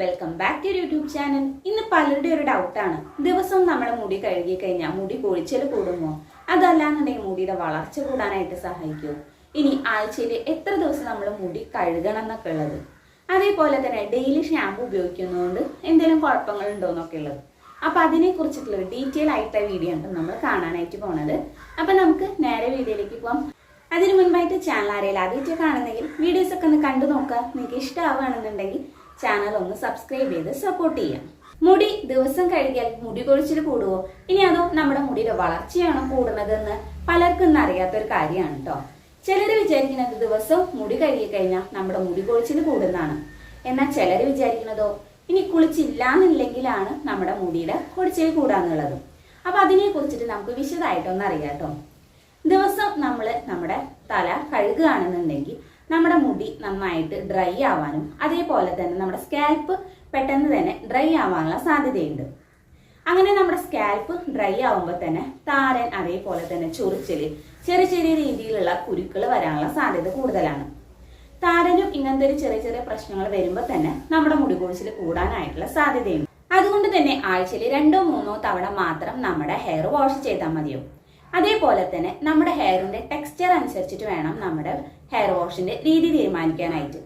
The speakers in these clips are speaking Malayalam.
Welcome back to YouTube channel ഇന്ന് പലരുടെ ഒരു ആണ്. ദിവസം നമ്മുടെ മുടി കഴുകി കഴിഞ്ഞാൽ മുടി പൊളിച്ചൽ കൂടുമോ? അതല്ലാന്നുണ്ടെങ്കിൽ മുടിയുടെ വളർച്ച കൂടാനായിട്ട് സഹായിക്കുമോ ഇനി ആഴ്ചയിൽ എത്ര ദിവസം നമ്മൾ മുടി കഴുകണം എന്നൊക്കെ ഉള്ളത്? അതേപോലെ തന്നെ ഡെയിലി ഷാമ്പു ഉപയോഗിക്കുന്നതുകൊണ്ട് എന്തെങ്കിലും കുഴപ്പങ്ങൾ ഉണ്ടോ എന്നൊക്കെ ഉള്ളത്. അപ്പൊ അതിനെ കുറിച്ചിട്ടുള്ള ഡീറ്റെയിൽ ആയിട്ടുള്ള വീഡിയോ ആണ് നമ്മൾ കാണാനായിട്ട് പോണത്. അപ്പൊ നമുക്ക് നേരെ വീഡിയോയിലേക്ക് പോവാം. അതിനു മുൻപായിട്ട് ചാനൽ ആരെങ്കിലും ആദ്യമായിട്ട് കാണുന്നെങ്കിൽ വീഡിയോസ് ഒക്കെ ഒന്ന് കണ്ടു നോക്കുക. നിങ്ങൾക്ക് ഇഷ്ടമാവുകയാണെന്നുണ്ടെങ്കിൽ ചാനൽ ഒന്ന് സബ്സ്ക്രൈബ് ചെയ്ത് സപ്പോർട്ട് ചെയ്യാം. മുടി ദിവസം കഴുകിയാൽ മുടി കൊഴിച്ചിൽ കൂടുവോ? ഇനി അതോ നമ്മുടെ മുടിയുടെ വളർച്ചയാണോ കൂടുന്നതെന്ന് പലർക്കും അറിയാത്ത ഒരു കാര്യമാണ് കേട്ടോ ചിലർ വിചാരിക്കുന്നത് ദിവസവും മുടി കഴുകി കഴിഞ്ഞാൽ നമ്മുടെ മുടി കൊഴിച്ചിൽ കൂടുന്നതാണ്. എന്നാൽ ചിലർ വിചാരിക്കുന്നതോ ഇനി കുളിച്ചില്ലാന്നില്ലെങ്കിലാണ് നമ്മുടെ മുടിയുടെ കൊഴിച്ചിൽ കൂടാന്നുള്ളത്. അപ്പൊ അതിനെ കുറിച്ചിട്ട് നമുക്ക് വിശദമായിട്ടൊന്ന് അറിയാം കേട്ടോ ദിവസം നമ്മൾ നമ്മുടെ തല കഴുകുകയാണെന്നുണ്ടെങ്കിൽ നമ്മുടെ മുടി നന്നായിട്ട് ഡ്രൈ ആവാനും അതേപോലെ തന്നെ നമ്മുടെ സ്കാൽപ്പ് പെട്ടെന്ന് തന്നെ ഡ്രൈ ആവാനുള്ള സാധ്യതയുണ്ട്. അങ്ങനെ നമ്മുടെ സ്കാൽപ്പ് ഡ്രൈ ആവുമ്പോൾ തന്നെ താരൻ അതേപോലെ തന്നെ ചൊറിച്ചിൽ ചെറിയ ചെറിയ രീതിയിലുള്ള കുരുക്കൾ വരാനുള്ള സാധ്യത കൂടുതലാണ്. താരനും ഇങ്ങനത്തെ ഒരു ചെറിയ ചെറിയ പ്രശ്നങ്ങൾ വരുമ്പോൾ തന്നെ നമ്മുടെ മുടി കൊഴിച്ചിൽ കൂടാനായിട്ടുള്ള സാധ്യതയുണ്ട്. അതുകൊണ്ട് തന്നെ ആഴ്ചയിൽ രണ്ടോ മൂന്നോ തവണ മാത്രം നമ്മുടെ ഹെയർ വാഷ് ചെയ്താൽ മതിയോ? അതേപോലെ തന്നെ നമ്മുടെ ഹെയറിന്റെ ടെക്സ്ചർ അനുസരിച്ചിട്ട് വേണം നമ്മുടെ ഹെയർ വാഷിന്റെ രീതി തീരുമാനിക്കാനായിട്ട്.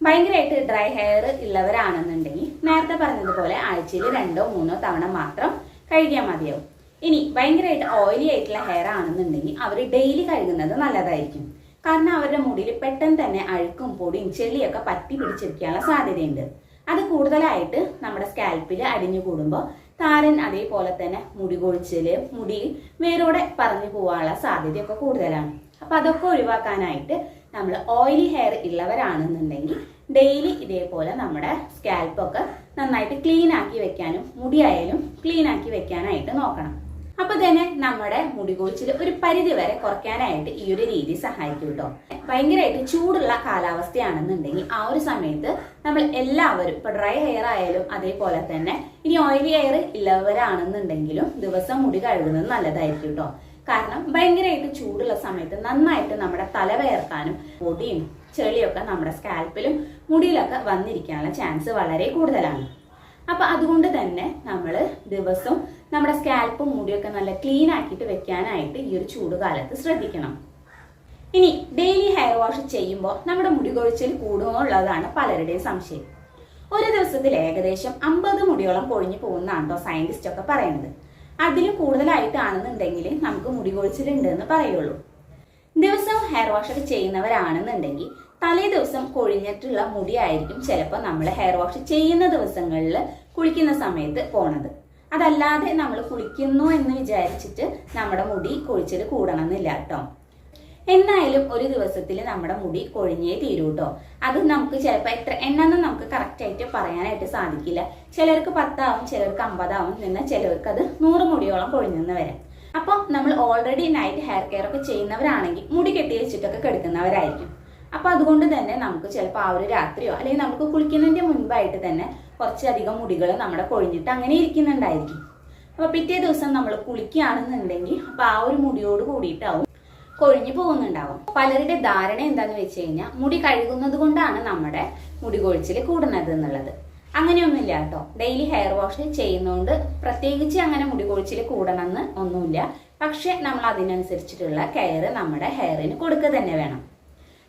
ഭയങ്കരമായിട്ട് ഡ്രൈ ഹെയർ ഉള്ളവരാണെന്നുണ്ടെങ്കിൽ നേരത്തെ പറഞ്ഞതുപോലെ ആഴ്ചയിൽ രണ്ടോ മൂന്നോ തവണ മാത്രം കഴുകിയാൽ മതിയാവും. ഇനി ഭയങ്കരമായിട്ട് ഓയിലി ആയിട്ടുള്ള ഹെയർ ആണെന്നുണ്ടെങ്കിൽ അവർ ഡെയിലി കഴുകുന്നത് നല്ലതായിരിക്കും. കാരണം അവരുടെ മുടിയിൽ പെട്ടെന്ന് തന്നെ അഴുക്കും പൊടിയും ചെളിയൊക്കെ പറ്റി പിടിച്ചിരിക്കാനുള്ള സാധ്യതയുണ്ട്. അത് കൂടുതലായിട്ട് നമ്മുടെ സ്കാൽപ്പിൽ അടിഞ്ഞു കൂടുമ്പോൾ താരൻ അതേപോലെ തന്നെ മുടി കൊഴിച്ചിൽ മുടി വേരോടെ പറഞ്ഞു പോകാനുള്ള സാധ്യതയൊക്കെ കൂടുതലാണ്. അപ്പൊ അതൊക്കെ ഒഴിവാക്കാനായിട്ട് നമ്മൾ ഓയിലി ഹെയർ ഉള്ളവരാണെന്നുണ്ടെങ്കിൽ ഡെയിലി ഇതേപോലെ നമ്മുടെ സ്കാൽപ്പൊക്കെ നന്നായിട്ട് ക്ലീൻ ആക്കി വെക്കാനും മുടിയായാലും ക്ലീൻ ആക്കി വെക്കാനായിട്ട് നോക്കണം. അപ്പൊ തന്നെ നമ്മുടെ മുടി കൊഴിച്ചിൽ ഒരു പരിധി വരെ കുറയ്ക്കാനായിട്ട് ഈ ഒരു രീതി സഹായിക്കും കേട്ടോ. ഭയങ്കരമായിട്ട് ചൂടുള്ള കാലാവസ്ഥയാണെന്നുണ്ടെങ്കിൽ ആ ഒരു സമയത്ത് നമ്മൾ എല്ലാവരും ഇപ്പൊ ഡ്രൈ ഹെയർ ആയാലും അതേപോലെ തന്നെ ഇനി ഓയിലി ഹെയർ ഇല്ലവരാണെന്നുണ്ടെങ്കിലും ദിവസം മുടി കഴുകുന്നത് നല്ലതായിരിക്കും കേട്ടോ. കാരണം ഭയങ്കരമായിട്ട് ചൂടുള്ള സമയത്ത് നന്നായിട്ട് നമ്മുടെ തല വേർക്കാനും പൊടിയും ചെളിയൊക്കെ നമ്മുടെ സ്കാൽപ്പിലും മുടിയിലൊക്കെ വന്നിരിക്കാനുള്ള ചാൻസ് വളരെ കൂടുതലാണ്. അപ്പൊ അതുകൊണ്ട് തന്നെ ദിവസം നമ്മുടെ സ്കാൽപ്പും മുടിയൊക്കെ നല്ല ക്ലീൻ ആക്കിയിട്ട് വെക്കാനായിട്ട് ഈ ഒരു ചൂട് കാലത്ത് ശ്രദ്ധിക്കണം. ഇനി ഡെയിലി ഹെയർ വാഷ് ചെയ്യുമ്പോൾ നമ്മുടെ മുടി കൊഴിച്ചിൽ കൂടുമോ ഉള്ളതാണ് പലരുടെയും സംശയം. ഒരു ദിവസത്തിൽ ഏകദേശം അമ്പത് മുടിയോളം കൊഴിഞ്ഞു പോകുന്നതാണ് സയന്റിസ്റ്റ് ഒക്കെ പറയുന്നത്. അതിലും കൂടുതലായിട്ടാണെന്നുണ്ടെങ്കിൽ നമുക്ക് മുടി കൊഴിച്ചിലുണ്ട് എന്ന് പറയുള്ളൂ. ദിവസം ഹെയർ വാഷ് ഒക്കെ ചെയ്യുന്നവരാണെന്നുണ്ടെങ്കിൽ തലേ ദിവസം കൊഴിഞ്ഞിട്ടുള്ള മുടിയായിരിക്കും ചിലപ്പോൾ നമ്മൾ ഹെയർ വാഷ് ചെയ്യുന്ന ദിവസങ്ങളിൽ കുളിക്കുന്ന സമയത്ത് പോണത്. അതല്ലാതെ നമ്മൾ കുളിക്കുന്നു എന്ന് വിചാരിച്ചിട്ട് നമ്മുടെ മുടി കൊഴിച്ചിൽ കൂടണം എന്നില്ല കേട്ടോ. എന്നായാലും ഒരു ദിവസത്തിൽ നമ്മുടെ മുടി കൊഴിഞ്ഞേ തീരൂ കേട്ടോ. അത് നമുക്ക് ചിലപ്പോൾ എത്ര എണ്ണമെന്ന് നമുക്ക് കറക്റ്റായിട്ട് പറയാനായിട്ട് സാധിക്കില്ല. ചിലർക്ക് പത്താവും ചിലർക്ക് അമ്പതാവും എന്നാൽ ചിലർക്ക് അത് നൂറ് മുടിയോളം കൊഴിഞ്ഞെന്ന് വരാം. അപ്പോൾ നമ്മൾ ഓൾറെഡി നൈറ്റ് ഹെയർ കെയർ ഒക്കെ ചെയ്യുന്നവരാണെങ്കിൽ മുടി കെട്ടി വെച്ചിട്ടൊക്കെ കെടുക്കുന്നവരായിരിക്കും. അപ്പോൾ അതുകൊണ്ട് തന്നെ നമുക്ക് ചിലപ്പോൾ ആ ഒരു രാത്രിയോ അല്ലെങ്കിൽ നമുക്ക് കുളിക്കുന്നതിന്റെ മുൻപായിട്ട് തന്നെ കുറച്ചധികം മുടികൾ നമ്മുടെ കൊഴിഞ്ഞിട്ട് അങ്ങനെ ഇരിക്കുന്നുണ്ടായിരിക്കും. അപ്പൊ പിറ്റേ ദിവസം നമ്മൾ കുളിക്കുകയാണെന്നുണ്ടെങ്കിൽ അപ്പൊ ആ ഒരു മുടിയോട് കൂടിയിട്ടാവും കൊഴിഞ്ഞു പോകുന്നുണ്ടാവും. പലരുടെ ധാരണ എന്താന്ന് വെച്ച് കഴിഞ്ഞാൽ മുടി കഴുകുന്നത് കൊണ്ടാണ് നമ്മുടെ മുടി കൊഴിച്ചിൽ കൂടുന്നത് എന്നുള്ളത്. അങ്ങനെയൊന്നുമില്ല കേട്ടോ. ഡെയിലി ഹെയർ വാഷ് ചെയ്യുന്നതുകൊണ്ട് പ്രത്യേകിച്ച് അങ്ങനെ മുടി കൊഴിച്ചിൽ കൂടണമെന്ന് ഒന്നുമില്ല. പക്ഷെ നമ്മൾ അതിനനുസരിച്ചിട്ടുള്ള കെയർ നമ്മുടെ ഹെയറിന് കൊടുക്കുക തന്നെ വേണം.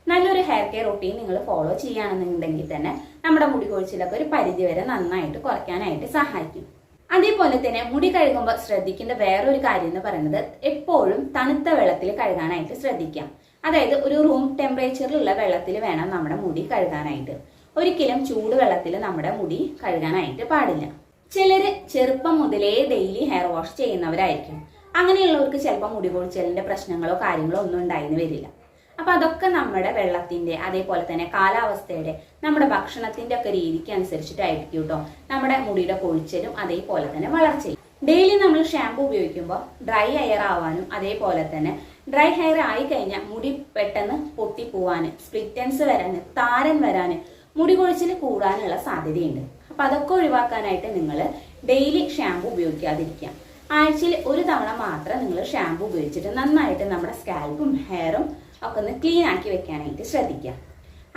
നല്ലൊരു ഹെയർ കെയർ റൊട്ടീൻ നിങ്ങൾ ഫോളോ ചെയ്യുകയാണെന്നുണ്ടെങ്കിൽ തന്നെ നമ്മുടെ മുടി കൊഴിച്ചിലൊക്കെ ഒരു പരിധി വരെ നന്നായിട്ട് കുറയ്ക്കാനായിട്ട് സഹായിക്കും. അതേപോലെ തന്നെ മുടി കഴുകുമ്പോൾ ശ്രദ്ധിക്കേണ്ട വേറൊരു കാര്യം എന്ന് പറയുന്നത് എപ്പോഴും തണുത്ത വെള്ളത്തിൽ കഴുകാനായിട്ട് ശ്രദ്ധിക്കാം. അതായത് ഒരു റൂം ടെമ്പറേച്ചറിലുള്ള വെള്ളത്തിൽ വേണം നമ്മുടെ മുടി കഴുകാനായിട്ട്. ഒരിക്കലും ചൂട് വെള്ളത്തിൽ നമ്മുടെ മുടി കഴുകാനായിട്ട് പാടില്ല. ചിലർ ചെറുപ്പം മുതലേ ഡെയിലി ഹെയർ വാഷ് ചെയ്യുന്നവരായിരിക്കും. അങ്ങനെയുള്ളവർക്ക് ചിലപ്പോൾ മുടി കൊഴിച്ചലിന്റെ പ്രശ്നങ്ങളോ കാര്യങ്ങളോ ഒന്നും ഉണ്ടായിരുന്നു വരില്ല. അപ്പൊ അതൊക്കെ നമ്മുടെ വെള്ളത്തിന്റെ അതേപോലെ തന്നെ കാലാവസ്ഥയുടെ നമ്മുടെ ഭക്ഷണത്തിന്റെ ഒക്കെ രീതിക്ക് അനുസരിച്ചിട്ടായിരിക്കും കേട്ടോ നമ്മുടെ മുടിയുടെ കൊഴിച്ചലും അതേപോലെ തന്നെ വളർച്ചയും. ഡെയിലി നമ്മൾ ഷാമ്പു ഉപയോഗിക്കുമ്പോൾ ഡ്രൈ ഹെയർ ആവാനും അതേപോലെ തന്നെ ഡ്രൈ ഹെയർ ആയി കഴിഞ്ഞാൽ മുടി പെട്ടെന്ന് പൊട്ടിപ്പോവാന് സ്പ്ലിറ്റൻസ് വരാന് താരൻ വരാന് മുടി കൊഴിച്ചിൽ കൂടാനുള്ള സാധ്യതയുണ്ട്. അപ്പൊ അതൊക്കെ ഒഴിവാക്കാനായിട്ട് നിങ്ങൾ ഡെയിലി ഷാമ്പു ഉപയോഗിക്കാതിരിക്കാം ആഴ്ചയിൽ ഒരു തവണ മാത്രം നിങ്ങൾ ഷാമ്പു ഉപയോഗിച്ചിട്ട് നന്നായിട്ട് നമ്മുടെ സ്കാൽപ്പും ഹെയറും ഒക്കെ ഒന്ന് ക്ലീൻ ആക്കി വെക്കാനായിട്ട് ശ്രദ്ധിക്കുക.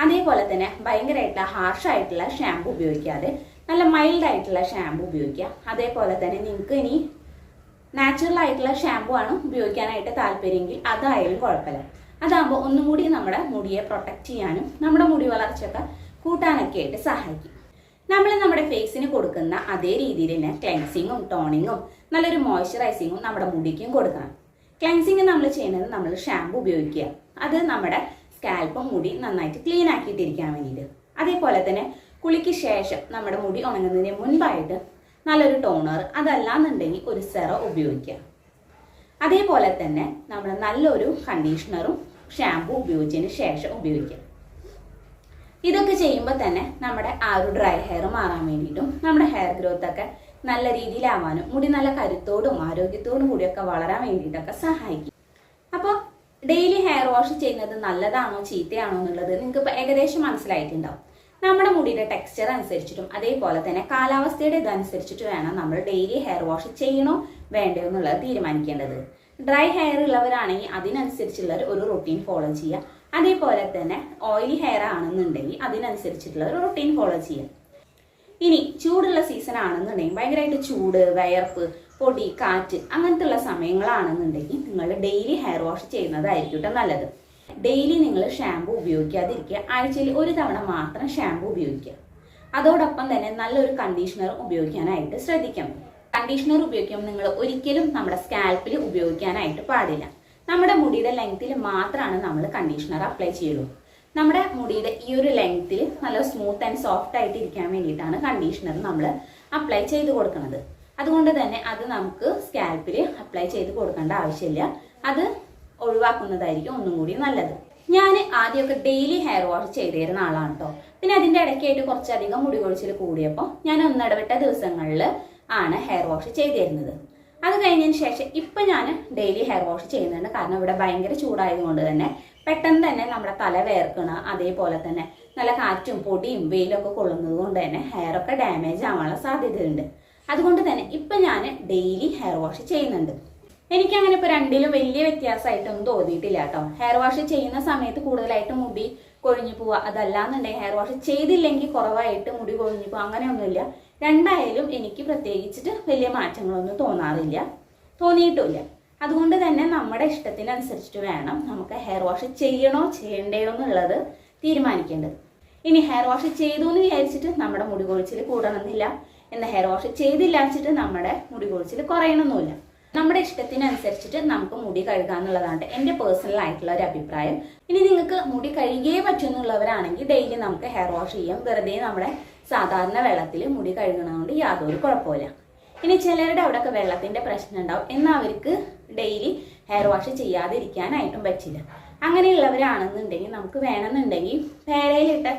അതേപോലെ തന്നെ ഭയങ്കരമായിട്ടുള്ള ഹാർഷായിട്ടുള്ള ഷാമ്പു ഉപയോഗിക്കാതെ നല്ല മൈൽഡ് ആയിട്ടുള്ള ഷാമ്പു ഉപയോഗിക്കുക. അതേപോലെ തന്നെ നിങ്ങൾക്ക് ഇനി നാച്ചുറൽ ആയിട്ടുള്ള ഷാമ്പു ആണ് ഉപയോഗിക്കാനായിട്ട് താല്പര്യമെങ്കിൽ അതായാലും കുഴപ്പമില്ല. അതാകുമ്പോൾ ഒന്നും കൂടി നമ്മുടെ മുടിയെ പ്രൊട്ടക്റ്റ് ചെയ്യാനും നമ്മുടെ മുടി വളർച്ചയൊക്കെ കൂട്ടാനൊക്കെ ആയിട്ട് സഹായിക്കും. നമ്മൾ നമ്മുടെ ഫേസിന് കൊടുക്കുന്ന അതേ രീതിയിൽ തന്നെ ക്ലെൻസിങ്ങും ടോണിങ്ങും നല്ലൊരു മോയ്സ്ചറൈസിങ്ങും നമ്മുടെ മുടിക്കും കൊടുക്കണം. ക്ലെൻസിങ് നമ്മൾ ചെയ്യുന്നത് നമ്മൾ ഷാമ്പു ഉപയോഗിക്കുക. അത് നമ്മുടെ സ്കാൽപ്പും മുടി നന്നായിട്ട് ക്ലീൻ ആക്കിയിട്ടിരിക്കാൻ വേണ്ടിയിട്ട്. അതേപോലെ തന്നെ കുളിക്ക് ശേഷം നമ്മുടെ മുടി ഉണങ്ങുന്നതിന് മുൻപായിട്ട് നല്ലൊരു ടോണർ അതല്ലാന്നുണ്ടെങ്കിൽ ഒരു സെറ ഉപയോഗിക്കുക. അതേപോലെ തന്നെ നമ്മൾ നല്ലൊരു കണ്ടീഷണറും ഷാമ്പു ഉപയോഗിച്ചതിന് ശേഷം ഉപയോഗിക്കുക. ഇതൊക്കെ ചെയ്യുമ്പോൾ തന്നെ നമ്മുടെ ആ ഒരു ഡ്രൈ ഹെയർ മാറാൻ വേണ്ടിയിട്ടും നമ്മുടെ ഹെയർ ഗ്രോത്ത് ഒക്കെ നല്ല രീതിയിലാവാനും മുടി നല്ല കരുത്തോടും ആരോഗ്യത്തോടും കൂടിയൊക്കെ വളരാൻ വേണ്ടിയിട്ടൊക്കെ സഹായിക്കും. അപ്പോൾ ഡെയിലി ഹെയർ വാഷ് ചെയ്യുന്നത് നല്ലതാണോ ചീത്തയാണോ എന്നുള്ളത് നിങ്ങൾക്ക് ഇപ്പോൾ ഏകദേശം മനസ്സിലായിട്ടുണ്ടാവും. നമ്മുടെ മുടിയുടെ ടെക്സ്ചർ അനുസരിച്ചിട്ടും അതേപോലെ തന്നെ കാലാവസ്ഥയുടെ ഇതനുസരിച്ചിട്ട് വേണം നമ്മൾ ഡെയിലി ഹെയർ വാഷ് ചെയ്യണോ വേണ്ടയോ എന്നുള്ളത് തീരുമാനിക്കേണ്ടത്. ഡ്രൈ ഹെയർ ഉള്ളവരാണെങ്കിൽ അതിനനുസരിച്ചുള്ള ഒരു റൊട്ടീൻ ഫോളോ ചെയ്യുക. അതേപോലെ തന്നെ ഓയിലി ഹെയർ ആണെന്നുണ്ടെങ്കിൽ അതിനനുസരിച്ചിട്ടുള്ള ഒരു റൊട്ടീൻ ഫോളോ ചെയ്യുക. ഇനി ചൂടുള്ള സീസൺ ആണെന്നുണ്ടെങ്കിൽ ഭയങ്കരമായിട്ട് ചൂട് വയർപ്പ് പൊടി കാറ്റ് അങ്ങനത്തെ ഉള്ള സമയങ്ങളാണെന്നുണ്ടെങ്കിൽ നിങ്ങൾ ഡെയിലി ഹെയർ വാഷ് ചെയ്യുന്നതായിരിക്കും കേട്ടോ നല്ലത്. ഡെയിലി നിങ്ങൾ ഷാമ്പു ഉപയോഗിക്കാതിരിക്കുക. ആഴ്ചയിൽ ഒരു തവണ മാത്രം ഷാമ്പു ഉപയോഗിക്കുക. അതോടൊപ്പം തന്നെ നല്ലൊരു കണ്ടീഷണർ ഉപയോഗിക്കാനായിട്ട് ശ്രദ്ധിക്കണം. കണ്ടീഷണർ ഉപയോഗിക്കുമ്പോൾ നിങ്ങൾ ഒരിക്കലും നമ്മുടെ സ്കാൽപ്പിൽ ഉപയോഗിക്കാനായിട്ട് പാടില്ല. നമ്മുടെ മുടിയുടെ ലെങ്ത്തിൽ മാത്രമാണ് നമ്മൾ കണ്ടീഷണർ അപ്ലൈ ചെയ്യുള്ളൂ. നമ്മുടെ മുടിയുടെ ഈ ഒരു ലെങ്ത്തിൽ നല്ല സ്മൂത്ത് ആൻഡ് സോഫ്റ്റ് ആയിട്ട് ഇരിക്കാൻ വേണ്ടിയിട്ടാണ് കണ്ടീഷണർ നമ്മൾ അപ്ലൈ ചെയ്ത് കൊടുക്കുന്നത്. അതുകൊണ്ട് തന്നെ അത് നമുക്ക് സ്കാൽപ്പിൽ അപ്ലൈ ചെയ്ത് കൊടുക്കേണ്ട ആവശ്യമില്ല. അത് ഒഴിവാക്കുന്നതായിരിക്കും ഒന്നും കൂടി നല്ലത്. ഞാൻ ആദ്യമൊക്കെ ഡെയിലി ഹെയർ വാഷ് ചെയ്തിരുന്ന ആളാണ് കേട്ടോ പിന്നെ അതിന്റെ ഇടയ്ക്കായിട്ട് കുറച്ചധികം മുടി കൊഴിച്ചിൽ കൂടിയപ്പോൾ ഞാൻ ഒന്നിടവിട്ട ദിവസങ്ങളിൽ ആണ് ഹെയർ വാഷ് ചെയ്തിരുന്നത്. അത് കഴിഞ്ഞതിന് ശേഷം ഇപ്പൊ ഞാൻ ഡെയിലി ഹെയർ വാഷ് ചെയ്യുന്നുണ്ട്. കാരണം ഇവിടെ ഭയങ്കര ചൂടായതുകൊണ്ട് തന്നെ പെട്ടെന്ന് തന്നെ നമ്മുടെ തല വേർക്കണ അതേപോലെ തന്നെ നല്ല കാറ്റും പൊടിയും വെയിലൊക്കെ കൊള്ളുന്നത് കൊണ്ട് തന്നെ ഹെയർ ഒക്കെ ഡാമേജ് ആവാനുള്ള സാധ്യതയുണ്ട്. അതുകൊണ്ട് തന്നെ ഇപ്പൊ ഞാൻ ഡെയിലി ഹെയർ വാഷ് ചെയ്യുന്നുണ്ട്. എനിക്കങ്ങനെ ഇപ്പൊ രണ്ടിലും വലിയ വ്യത്യാസമായിട്ടൊന്നും തോന്നിയിട്ടില്ല കേട്ടോ. ഹെയർ വാഷ് ചെയ്യുന്ന സമയത്ത് കൂടുതലായിട്ട് മുടി കൊഴിഞ്ഞു പോവുക അതല്ലാന്നുണ്ടെങ്കിൽ ഹെയർ വാഷ് ചെയ്തില്ലെങ്കിൽ കുറവായിട്ട് മുടി കൊഴിഞ്ഞു പോവുക അങ്ങനെയൊന്നുമില്ല. രണ്ടായാലും എനിക്ക് പ്രത്യേകിച്ചിട്ട് വലിയ മാറ്റങ്ങളൊന്നും തോന്നാറില്ല. തോന്നിയിട്ടുമില്ല അതുകൊണ്ട് തന്നെ നമ്മുടെ ഇഷ്ടത്തിനനുസരിച്ചിട്ട് വേണം നമുക്ക് ഹെയർ വാഷ് ചെയ്യണോ ചെയ്യണ്ടയോ എന്നുള്ളത് തീരുമാനിക്കേണ്ടത്. ഇനി ഹെയർ വാഷ് ചെയ്തു എന്ന് വിചാരിച്ചിട്ട് നമ്മുടെ മുടി കൊഴിച്ചിൽ കൂടണമെന്നില്ല. എന്ന ഹെയർ വാഷ് ചെയ്തില്ല വെച്ചിട്ട് നമ്മുടെ മുടി കൊഴിച്ചിൽ കുറയണമെന്നില്ല നമ്മുടെ ഇഷ്ടത്തിനനുസരിച്ചിട്ട് നമുക്ക് മുടി കഴുകുക എന്നുള്ളതാണ് എന്റെ പേഴ്സണൽ ആയിട്ടുള്ള ഒരു അഭിപ്രായം. ഇനി നിങ്ങൾക്ക് മുടി കഴുകിയേ പറ്റുന്നുള്ളവരാണെങ്കിൽ ഡെയിലി നമുക്ക് ഹെയർ വാഷ് ചെയ്യാം. വെറുതെ നമ്മുടെ സാധാരണ വെള്ളത്തിൽ മുടി കഴുകണതുകൊണ്ട് യാതൊരു കുഴപ്പമില്ല ഇനി ചിലരുടെ അവിടെയൊക്കെ വെള്ളത്തിന്റെ പ്രശ്നം ഉണ്ടാവും. എന്നാൽ അവർക്ക് ഡെയിലി ഹെയർ വാഷ് ചെയ്യാതിരിക്കാനായിട്ടും പറ്റില്ല. അങ്ങനെയുള്ളവരാണെന്നുണ്ടെങ്കിൽ നമുക്ക് വേണമെന്നുണ്ടെങ്കിൽ പേരയിലിട്ട്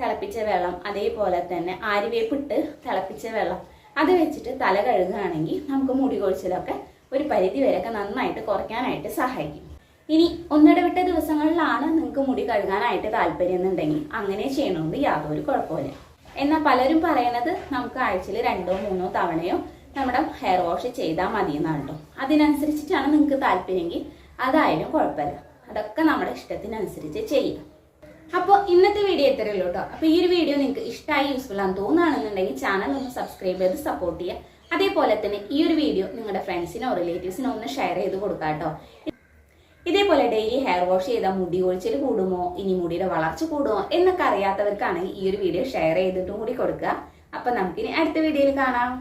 തിളപ്പിച്ച വെള്ളം അതേപോലെ തന്നെ ആര്യവേപ്പിട്ട് തിളപ്പിച്ച വെള്ളം അത് വെച്ചിട്ട് തല കഴുകുകയാണെങ്കിൽ നമുക്ക് മുടി കൊഴിച്ചിലൊക്കെ ഒരു പരിധി വരെയൊക്കെ നന്നായിട്ട് കുറയ്ക്കാനായിട്ട് സഹായിക്കും. ഇനി ഒന്നിടവിട്ട ദിവസങ്ങളിലാണ് നിങ്ങൾക്ക് മുടി കഴുകാനായിട്ട് താല്പര്യം എന്നുണ്ടെങ്കിൽ അങ്ങനെ ചെയ്യണമെന്ന് യാതൊരു കുഴപ്പമില്ല എന്നാൽ പലരും പറയണത് നമുക്ക് ആഴ്ചയിൽ രണ്ടോ മൂന്നോ തവണയോ നമ്മുടെ ഹെയർ വാഷ് ചെയ്താൽ മതി എന്നാണ് കേട്ടോ അതിനനുസരിച്ചിട്ടാണ് നിങ്ങൾക്ക് താല്പര്യമെങ്കിൽ അതായാലും കുഴപ്പമില്ല. അതൊക്കെ നമ്മുടെ ഇഷ്ടത്തിനനുസരിച്ച് ചെയ്യുക അപ്പോൾ ഇന്നത്തെ വീഡിയോ ഇത്രയേ ഉള്ളൂ കേട്ടോ അപ്പോൾ ഈ ഒരു വീഡിയോ നിങ്ങൾക്ക് ഇഷ്ടമായി യൂസ്ഫുൾ ആണെന്ന് തോന്നുകയാണെന്നുണ്ടെങ്കിൽ ചാനൽ ഒന്ന് സബ്സ്ക്രൈബ് ചെയ്ത് സപ്പോർട്ട് ചെയ്യുക. അതേപോലെ തന്നെ ഈ ഒരു വീഡിയോ നിങ്ങളുടെ ഫ്രണ്ട്സിനോ റിലേറ്റീവ്സിനോ ഒന്ന് ഷെയർ ചെയ്ത് കൊടുക്കാം കേട്ടോ ഇതേപോലെ ഡെയിലി ഹെയർ വാഷ് ചെയ്താൽ മുടി ഒഴിച്ചിൽ കൂടുമോ? ഇനി മുടിയുടെ വളർച്ച കൂടുമോ? എന്നൊക്കെ അറിയാത്തവർക്കാണെങ്കിൽ ഈ ഒരു വീഡിയോ ഷെയർ ചെയ്തിട്ടും കൂടി കൊടുക്കുക. അപ്പൊ നമുക്കിനി അടുത്ത വീഡിയോയിൽ കാണാം.